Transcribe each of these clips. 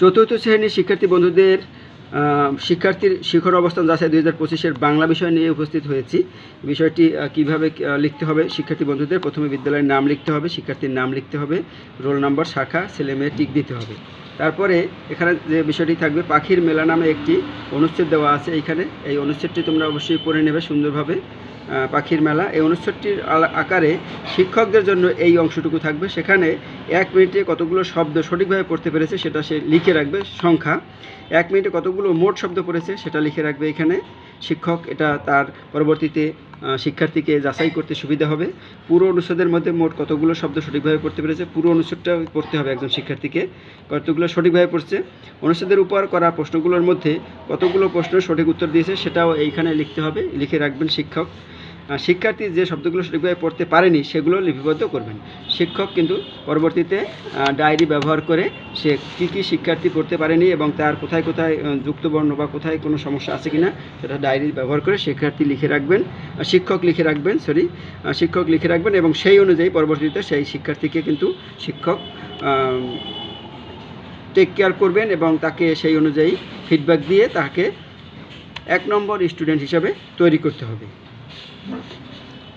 চতুর্থ শ্রেণির শিক্ষার্থী বন্ধুদের শিক্ষার্থীর শিখর অবস্থান যাচাই দুই হাজার পঁচিশের বাংলা বিষয় নিয়ে উপস্থিত হয়েছি। বিষয়টি কীভাবে লিখতে হবে শিক্ষার্থী বন্ধুদের, প্রথমে বিদ্যালয়ের নাম লিখতে হবে, শিক্ষার্থীর নাম লিখতে হবে, রোল নম্বর, শাখা, ছেলে মেয়ে টিক দিতে হবে। তারপরে এখানে যে বিষয়টি থাকবে, পাখির মেলা নামে একটি অনুচ্ছেদ দেওয়া আছে এইখানে এই অনুচ্ছেদটি তোমরা অবশ্যই পড়ে নেবে সুন্দরভাবে। পাখির মেলা। এই অনুষ্ঠানটির আকারে শিক্ষকদের জন্য এই অংশটুকু থাকবে। সেখানে এক মিনিটে কতগুলো শব্দ সঠিকভাবে পড়তে পেরেছে সেটা সে লিখে রাখবে, সংখ্যা। এক মিনিটে কতগুলো মোট শব্দ পড়েছে সেটা লিখে রাখবে এখানে। শিক্ষক এটা তার পরবর্তীতে শিক্ষার্থীকে যাচাই করতে সুবিধা হবে। পুরো অনুচ্ছেদের মধ্যে মোট কতগুলো শব্দ সঠিকভাবে পড়তে পেরেছে? পুরো অনুচ্ছেদটা পড়তে হবে একজন শিক্ষার্থীকে। কতগুলো সঠিকভাবে পড়ছে? অনুচ্ছেদের উপর করা প্রশ্নগুলোর মধ্যে কতগুলো প্রশ্ন সঠিক উত্তর দিয়েছে সেটাও এইখানে লিখতে হবে। লিখে রাখবেন শিক্ষক। শিক্ষার্থী যে শব্দগুলো সঠিকভাবে পড়তে পারেনি, সেগুলো লিপিবদ্ধ করবেন। শিক্ষক কিন্তু পরবর্তীতে ডায়েরি ব্যবহার করে সে কী কী শিক্ষার্থী পড়তে পারেনি এবং তার কোথায় কোথায় যুক্তবর্ণ বা কোথায় কোনো সমস্যা আছে কিনা, সেটা ডায়েরি ব্যবহার করে শিক্ষার্থী লিখে রাখবেন শিক্ষক লিখে রাখবেন সরি শিক্ষক লিখে রাখবেন এবং সেই অনুযায়ী পরবর্তীতে সেই শিক্ষার্থীকে কিন্তু শিক্ষক টেক কেয়ার করবেন এবং তাকে সেই অনুযায়ী ফিডব্যাক দিয়ে তাকে এক নম্বর স্টুডেন্ট হিসাবে তৈরি করতে হবে।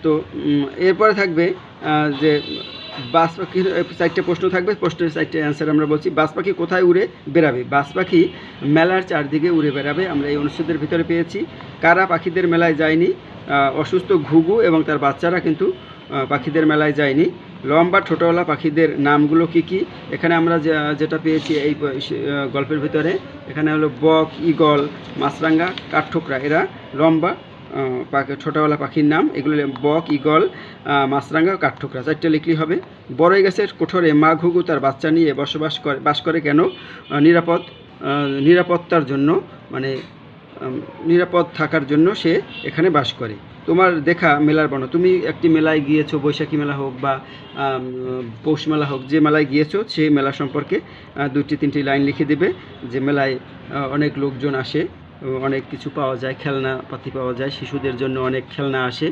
তো এরপরে থাকবে যে বাস পাখির চারটে প্রশ্ন থাকবে, প্রশ্নের চারটে অ্যান্সার আমরা বলছি। বাস পাখি কোথায় উড়ে বেরাবে বাস পাখি মেলার চারদিকে উড়ে বেড়াবে, আমরা এই অনুচ্ছেদের ভিতরে পেয়েছি। কারা পাখিদের মেলায় যায়নি? অসুস্থ ঘুঘু এবং তার বাচ্চারা কিন্তু পাখিদের মেলায় যায়নি। লম্বা ছোটোওয়ালা পাখিদের নামগুলো কি কি? এখানে আমরা যেটা পেয়েছি এই গল্পের ভিতরে, এখানে হলো বক ইগল মাছরাঙ্গা কাঠঠোকরা, এরা লম্বা ছোটোওয়ালা পাখির নাম। এগুলো বক, ইগল মাছরাঙ্গা কাঠঠোকরা। চারটে লিখলেই হবে। বড়ই গাছের কোঠরে মা ঘুঘু তার বাচ্চা নিয়ে বসবাস করে বাস করে কেন? নিরাপদ নিরাপত্তার জন্য মানে নিরাপদ থাকার জন্য সে এখানে বাস করে। তোমার দেখা মেলার বর্ণ। তুমি একটি মেলায় গিয়েছো, বৈশাখী মেলা হোক বা পৌষ মেলা হোক, যে মেলায় গিয়েছো সেই মেলা সম্পর্কে দুটি তিনটি লাইন লিখে দেবে যে মেলায় অনেক লোকজন আসে। অনেক কিছু পাওয়া যায় খেলনা পাতি পাওয়া যায় শিশুদের জন্য অনেক খেলনা আসে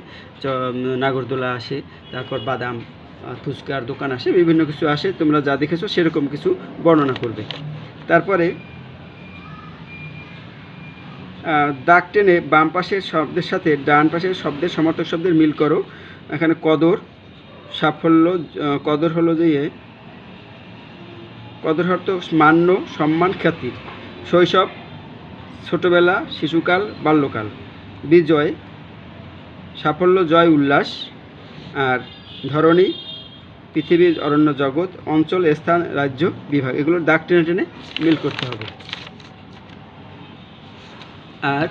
নাগরদোলা আসে তারপর বাদাম ফুচকার দোকান আসে বিভিন্ন কিছু আসে তোমরা যা দেখেছ সেরকম কিছু বর্ণনা করবে। তারপরে দাগ টেনে বাম পাশের শব্দের সাথে ডান পাশের শব্দের সমর্থক শব্দের মিল করো। এখানে কদর সাফল্য কদর হলো যে ইয়ে, কদর অর্থ মান্য সম্মান খ্যাতি। শৈশব ছোটবেলা, শিশুকাল, বাল্যকাল। বিজয়, সাফল্য, জয়, উল্লাস। আর ধরণী, পৃথিবীর অরণ্য জগৎ, অঞ্চল, স্থান, রাজ্য, বিভাগ। এগুলোর দাগ টেনে টেনে মিল করতে হবে। আর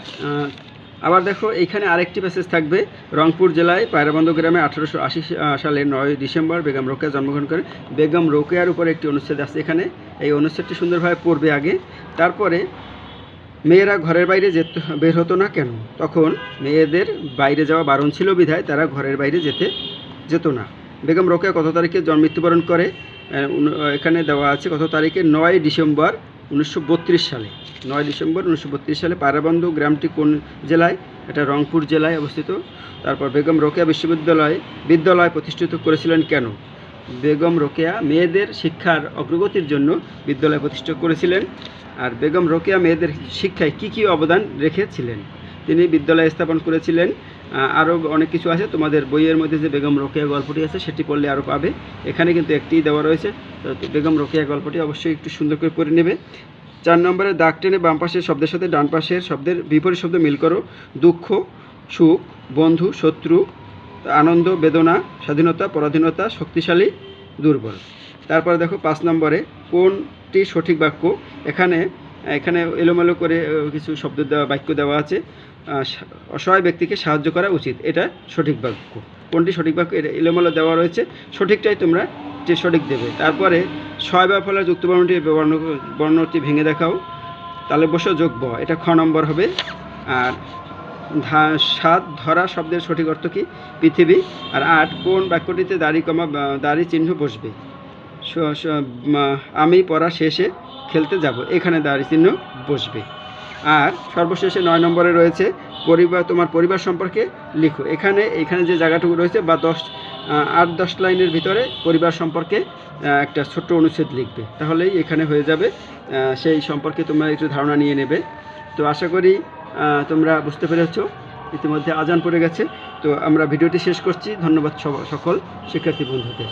আবার দেখো এইখানে আরেকটি প্যাসেজ থাকবে। রংপুর জেলায় পায়রাবন্দ গ্রামে আঠারোশো আশি সালে নয় ডিসেম্বর বেগম রোকেয়া জন্মগ্রহণ করে বেগম রোকেয়ার উপর একটি অনুচ্ছেদ আছে। এখানে এই অনুচ্ছেদটি সুন্দরভাবে পড়বে আগে। তারপরে মেয়েরা ঘরের বাইরে যেত, বের হতো না কেন? তখন মেয়েদের বাইরে যাওয়া বারণ ছিল বিধায় তারা ঘরের বাইরে যেতে যেত না। বেগম রোকেয়া কত তারিখে জন্ম মৃত্যুবরণ করে এখানে দেওয়া আছে কত তারিখে? নয় ডিসেম্বর উনিশশো বত্রিশ সালে। নয় ডিসেম্বর উনিশশো বত্রিশ সালে পায়রাবন্ধু গ্রামটি কোন জেলায়? এটা রংপুর জেলায় অবস্থিত। তারপর বেগম রোকেয়া বিশ্ববিদ্যালয়, বিদ্যালয় প্রতিষ্ঠিত করেছিলেন কেন? বেগম রোকেয়া মেয়েদের শিক্ষার অগ্রগতির জন্য বিদ্যালয় প্রতিষ্ঠা করেছিলেন। আর বেগম রোকেয়া মেয়েদের শিক্ষায় কী কী অবদান রেখেছিলেন? তিনি বিদ্যালয় স্থাপন করেছিলেন। আরও অনেক কিছু আছে। তোমাদের বইয়ের মধ্যে যে বেগম রোকেয়া গল্পটি আছে, সেটি পড়লে আরও পাবে। এখানে কিন্তু একটিই দেওয়া রয়েছে। তো বেগম রোকেয়া গল্পটি অবশ্যই একটু সুন্দর করে পড়ে নেবে। চার নম্বরে, দাগ টেনে বাম পাশের শব্দের সাথে ডান পাশের শব্দের বিপরীত শব্দ মিল করো। দুঃখ, সুখ, বন্ধু, শত্রু আনন্দ, বেদনা, স্বাধীনতা, পরাধীনতা, শক্তিশালী, দুর্বল। তারপরে দেখো পাঁচ নম্বরে, কোনটি সঠিক বাক্য? এখানে এখানে এলোমেলো করে কিছু শব্দ দেওয়া, বাক্য দেওয়া আছে। অসহায় ব্যক্তিকে সাহায্য করা উচিত। এটা সঠিক বাক্য। কোনটি সঠিক বাক্য? এটা এলোমেলো দেওয়া রয়েছে। সঠিকটাই তোমরা যে সঠিক দেবে। তারপরে ছয় বা ফলের যুক্ত বর্ণটি বর্ণ, বর্ণটি ভেঙে দেখাও। তাহলে বসে যোগ এটা খ নম্বর হবে। আর সাত ধরা শব্দের সঠিক অর্থ কি? পৃথিবী। আর আট, কোন বাক্যটিতে দাড়ি কমা দাড়ি চিহ্ন বসবে? আমি পড়া শেষে খেলতে যাব, এখানে দাড়ি চিহ্ন বসবে। আর সর্বশেষে নয় নম্বরে রয়েছে, পরিবার, তোমার পরিবার সম্পর্কে লিখো। এখানে এখানে যে জায়গাটুকু রয়েছে, বা দশ আট, দশ লাইনের ভিতরে পরিবার সম্পর্কে একটা ছোট্ট অনুচ্ছেদ লিখবে। তাহলেই এখানে হয়ে যাবে সেই সম্পর্কে তোমরা একটু ধারণা নিয়ে নেবে। তো আশা করি তোমরা বুঝতে পেরেছ, ইতিমধ্যে আজান পড়ে গেছে। তো আমরা ভিডিওটি শেষ করছি। ধন্যবাদ সকল শিক্ষার্থী বন্ধুদের।